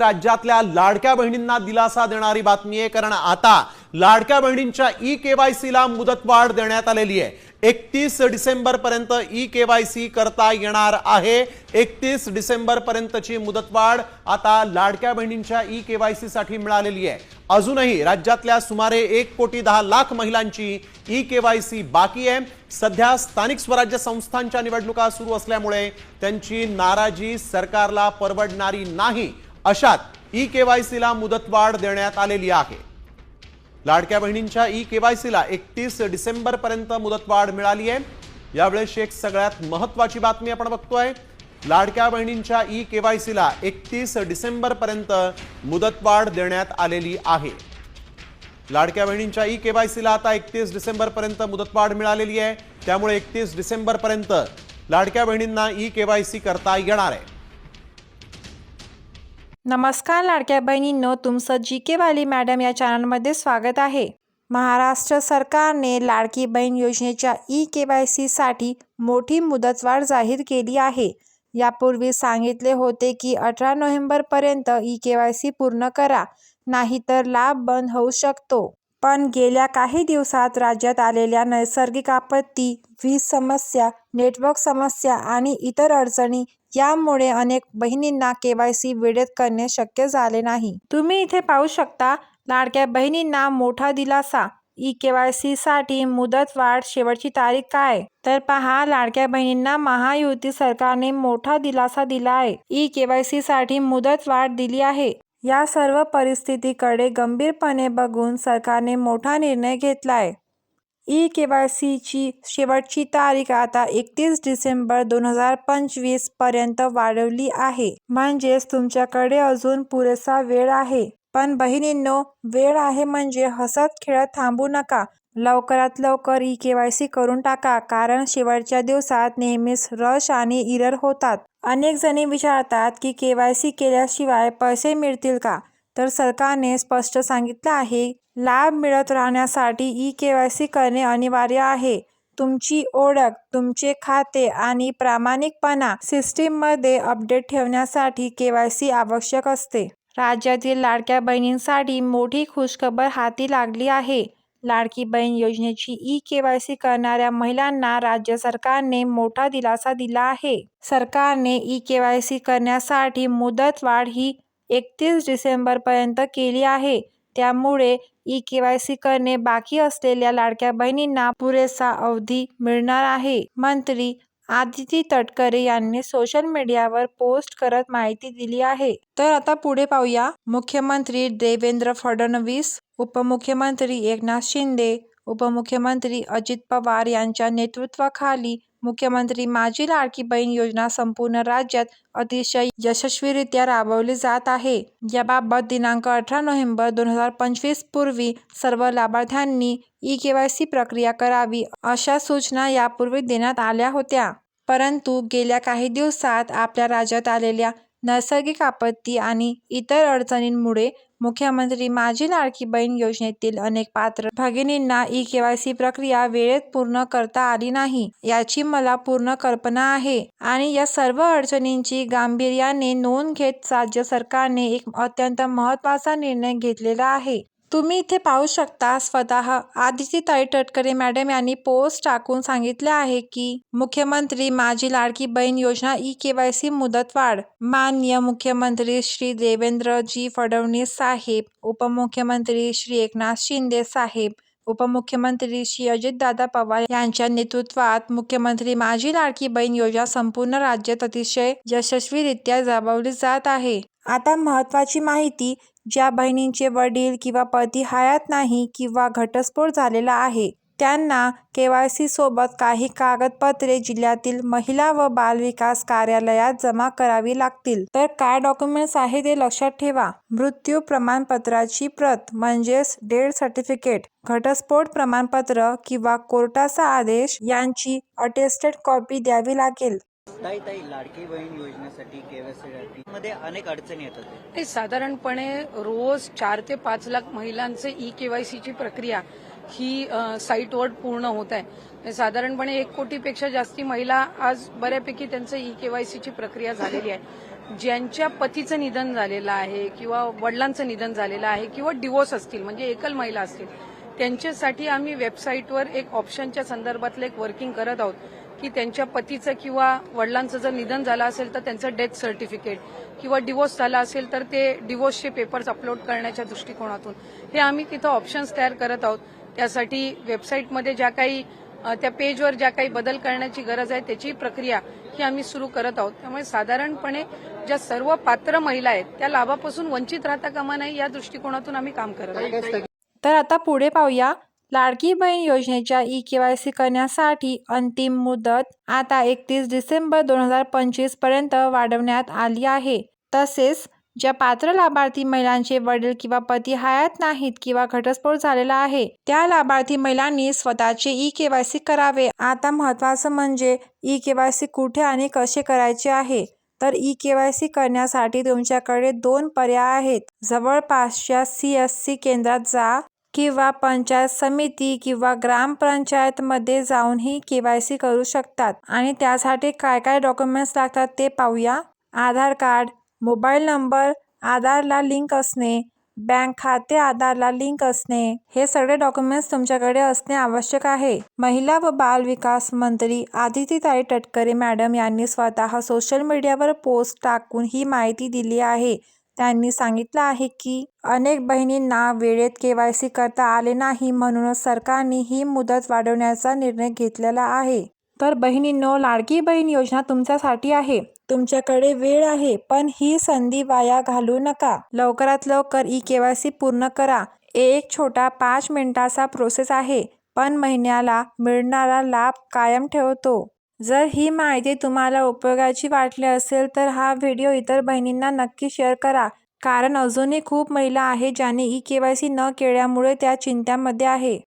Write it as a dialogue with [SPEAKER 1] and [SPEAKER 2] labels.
[SPEAKER 1] राज्यातल्या लाडक्या बहिणींना दिलासा देणारी बातमी आहे. कारण आता लाडक्या बहिणींच्या ई केवायसीला मुदतवाढ देण्यात आलेली आहे. एकतीस डिसेंबर पर्यंत ई केवायसी करता येणार आहे. एकतीस डिसेंबर पर्यंतची मुदतवाढ आता लाडक्या बहिणींच्या ई केवायसी साठी मिळालेली आहे. अजूनही राज्यातल्या सुमारे एक कोटी दहा लाख महिलांची ई केवायसी बाकी आहे. सध्या स्थानिक स्वराज्य संस्थांच्या निवडणुका सुरू असल्यामुळे त्यांची नाराजी सरकारला परवडणारी नाही. अशात ई केवायसीला मुदतवाढ देण्यात आलेली आहे. लाडक्या बहिणींच्या ई केवायसीला एकतीस डिसेंबर पर्यंत मुदतवाढ मिळाली आहे यावेळेस एक सगळ्यात महत्वाची बातमी आपण बघतोय. लाडक्या बहिणींच्या ई केवायसीला एकतीस डिसेंबर पर्यंत मुदतवाढ देण्यात आलेली आहे. लाडक्या बहिणींच्या ई केवायसीला आता एकतीस डिसेंबर पर्यंत मुदतवाढ मिळालेली आहे. त्यामुळे एकतीस डिसेंबर पर्यंत लाडक्या बहिणींना ई केवायसी करता येणार आहे.
[SPEAKER 2] नमस्कार लाडक्या बहिणींनो. तुमचं जी के वाली मॅडम या चॅनलमध्ये स्वागत आहे. महाराष्ट्र सरकारने लाडकी बहीण योजनेच्या ई के वाय सीसाठी मोठी मुदतवाढ जाहीर केली आहे. यापूर्वी सांगितले होते की अठरा नोव्हेंबरपर्यंत ई के वाय सी पूर्ण करा नाहीतर लाभ बंद होऊ शकतो. पण गेल्या काही दिवसात राज्यात आलेल्या नैसर्गिक आपत्ती वीज समस्या नेटवर्क समस्या आणि इतर अडचणी यामुळे अनेक बहिणींना के वाय सी वेळेत करणे शक्य झाले नाही. तुम्ही इथे पाहू शकता लाडक्या बहिणींना मोठा दिलासा. ई के वायसाठी मुदत वाढ शेवटची तारीख काय? तर पहा लाडक्या बहिणींना महायुती सरकारने मोठा दिलासा दिला आहे. ई के वायसाठी मुदत वाढ दिली आहे. या सर्व परिस्थितीकडे गंभीरपणे बघून सरकारने मोठा निर्णय घेतलाय. ई के वाय सीची शेवटची तारीख आता एकतीस डिसेंबर दोन हजार पंचवीसपर्यंत वाढवली आहे. म्हणजेच तुमच्याकडे अजून पुरेसा वेळ आहे. पण बहिणींनो वेळ आहे म्हणजे हसत खेळत थांबू नका. लवकरात लवकर ई के वाय सी करून टाका कारण शेवटच्या दिवसात नेहमीच रश आणि इरर होतात. अनेक जणी विचारतात की के वाय सी केल्याशिवाय पैसे मिळतील का? तर सरकारने स्पष्ट सांगितलं आहे लाभ मिळत राहण्यासाठी ई के वाय सी करणे अनिवार्य आहे. तुमची ओळख तुमचे खाते आणि प्रामाणिकपणा सिस्टीममध्ये अपडेट ठेवण्यासाठी के वाय सी आवश्यक असते. राज्यातील लाडक्या बहिणींसाठी मोठी खुशखबर हाती लागली आहे. लाडकी बहीण योजनेची ई के वाय सी करणाऱ्या महिलांना राज्य सरकारने मोठा दिलासा दिला आहे. सरकारने ई के वाय सी करण्यासाठी मुदतवाढ ही एकतीस डिसेंबरपर्यंत केली आहे. त्यामुळे ई के वाय सी करणे बाकी असलेल्या लाडक्या बहिणींना पुरेसा अवधी मिळणार आहे. मंत्री आदिती तटकरे यांनी सोशल मीडियावर पोस्ट करत माहिती दिली आहे. तर आता पुढे पाहूया. मुख्यमंत्री देवेंद्र फडणवीस उपमुख्यमंत्री एकनाथ शिंदे उपमुख्यमंत्री अजित पवार यांच्या नेतृत्वाखाली मुख्यमंत्री माझी लाडकी बहीण योजना संपूर्ण राज्यात अतिशय यशस्वीरित्या राबवली जात आहे. याबाबत दिनांक अठरा नोव्हेंबर दोन हजार पंचवीस पूर्वी सर्व लाभार्थ्यांनी ई के वाय सी प्रक्रिया करावी अशा सूचना यापूर्वी देण्यात आल्या होत्या. परंतु गेल्या काही दिवसात आपल्या राज्यात आलेल्या नैसर्गिक आपत्ती आणि इतर अडचणींमुळे मुख्यमंत्री माझी लाडकी बहीण योजनेतील अनेक पात्र भगिनींना ई के वाय सी प्रक्रिया वेळेत पूर्ण करता आली नाही याची मला पूर्ण कल्पना आहे. आणि या सर्व अडचणींची गांभीर्याने नोंद घेत राज्य सरकारने एक अत्यंत महत्त्वाचा निर्णय घेतलेला आहे. तुम्ही इथे पाहू शकता स्वतः आदिती ताई तटकरे मॅडम यांनी पोस्ट टाकून सांगितले आहे की मुख्यमंत्री माझी लाडकी बहीण योजना ई के वाय सी मुदतवाढ. माननीय मुख्यमंत्री श्री देवेंद्रजी फडणवीस साहेब उपमुख्यमंत्री श्री एकनाथ शिंदे साहेब उपमुख्यमंत्री श्री अजितदादा पवार यांच्या नेतृत्वात मुख्यमंत्री माझी लाडकी बहीण योजना संपूर्ण राज्यात अतिशय यशस्वीरित्या राबवली जात आहे. आता महत्त्वाची माहिती ज्या बहिणींचे वडील किंवा पती हयात नाही किंवा घटस्फोट झालेला आहे त्यांना के वाय सी सोबत काही कागदपत्रे जिल्ह्यातील महिला व बालविकास कार्यालयात जमा करावी लागतील. तर काय डॉक्युमेंट्स आहे ते लक्षात ठेवा. मृत्यू प्रमाणपत्राची प्रत म्हणजेच डेथ सर्टिफिकेट घटस्फोट प्रमाणपत्र किंवा कोर्टाचा आदेश यांची अटेस्टेड कॉपी द्यावी लागेल.
[SPEAKER 3] ताई ताई लाडकी बहीण योजनेसाठी केवायसी मध्ये अनेक अडचणी येतात.
[SPEAKER 4] नाही साधारणपणे रोज चार ते पाच लाख महिलांचे ई केवायसीची प्रक्रिया ही साईटवर पूर्ण होत आहे. म्हणजे साधारणपणे एक कोटीपेक्षा जास्ती महिला आज बऱ्यापैकी त्यांचं ई केवायसीची प्रक्रिया झालेली आहे. ज्यांच्या पतीचं निधन झालेलं आहे किंवा वडिलांचं निधन झालेलं आहे किंवा डिवोर्स असतील म्हणजे एकल महिला असतील त्यांच्यासाठी आम्ही वेबसाईटवर एक ऑप्शनच्या संदर्भातलं एक वर्किंग करत आहोत. की त्यांच्या पतीचं किंवा वडिलांचं जर निधन झालं असेल तर त्यांचं डेथ सर्टिफिकेट किंवा डिवोर्स झाला असेल तर ते डिवोर्सचे पेपर्स अपलोड करण्याच्या दृष्टिकोनातून. हे आम्ही तिथं ऑप्शन्स तयार करत आहोत. त्यासाठी वेबसाईटमध्ये ज्या काही त्या पेजवर ज्या काही बदल करण्याची गरज आहे त्याची प्रक्रिया ही आम्ही सुरू करत आहोत. त्यामुळे साधारणपणे ज्या सर्व पात्र महिला आहेत त्या लाभापासून वंचित राहता कामा नये या दृष्टिकोनातून आम्ही काम करत आहोत.
[SPEAKER 2] तर आता पुढे पाहूया. लाडकी बहीण योजनेच्या ई के वाय सी करण्यासाठी अंतिम मुदत आता एकतीस डिसेंबर दोन हजार पंचवीसपर्यंत वाढवण्यात आली आहे. तसेच ज्या पात्र लाभार्थी महिलांचे वडील किंवा पती हयात नाहीत किंवा घटस्फोट झालेला आहे त्या लाभार्थी महिलांनी स्वतःचे ई के वाय सी करावे. आता महत्त्वाचं म्हणजे ई के वाय सी कुठे आणि कसे करायचे आहे? तर ई के वाय सी करण्यासाठी तुमच्याकडे दोन पर्याय आहेत. जवळपासच्या सी एस सी केंद्रात जा. किंवा पंचायत समिती किंवा ग्रामपंचायतमध्ये जाऊनही के वाय सी करू शकतात. आणि त्यासाठी काय काय डॉक्युमेंट्स लागतात ते पाहूया. आधार कार्ड मोबाईल नंबर आधारला लिंक असणे बँक खाते आधारला लिंक असणे हे सगळे डॉक्युमेंट्स तुमच्याकडे असणे आवश्यक आहे. महिला व बाल विकास मंत्री आदितीताई तटकरे मॅडम यांनी स्वतः सोशल मीडियावर पोस्ट टाकून ही माहिती दिली आहे. त्यांनी सांगितलं आहे की अनेक बहिणींना वेळेत के वाय सी करता आले नाही म्हणूनच सरकारने ही मुदत वाढवण्याचा निर्णय घेतलेला आहे. तर बहिणींनो लाडकी बहीण योजना तुमच्यासाठी आहे. तुमच्याकडे वेळ आहे पण ही संधी वाया घालू नका. लवकरात लवकर ई के वाय सी पूर्ण करा. एक छोटा पाच मिनिटाचा प्रोसेस आहे पण महिन्याला मिळणारा लाभ कायम ठेवतो. जर ही माहिती तुम्हाला उपयोगाची वाटली असेल तर हा व्हिडिओ इतर बहिणींना नक्की शेअर करा. कारण अजूनही खूप महिला आहे ज्यांनी ई के वाय सी न केल्यामुळे त्या चिंत्यामध्ये आहे.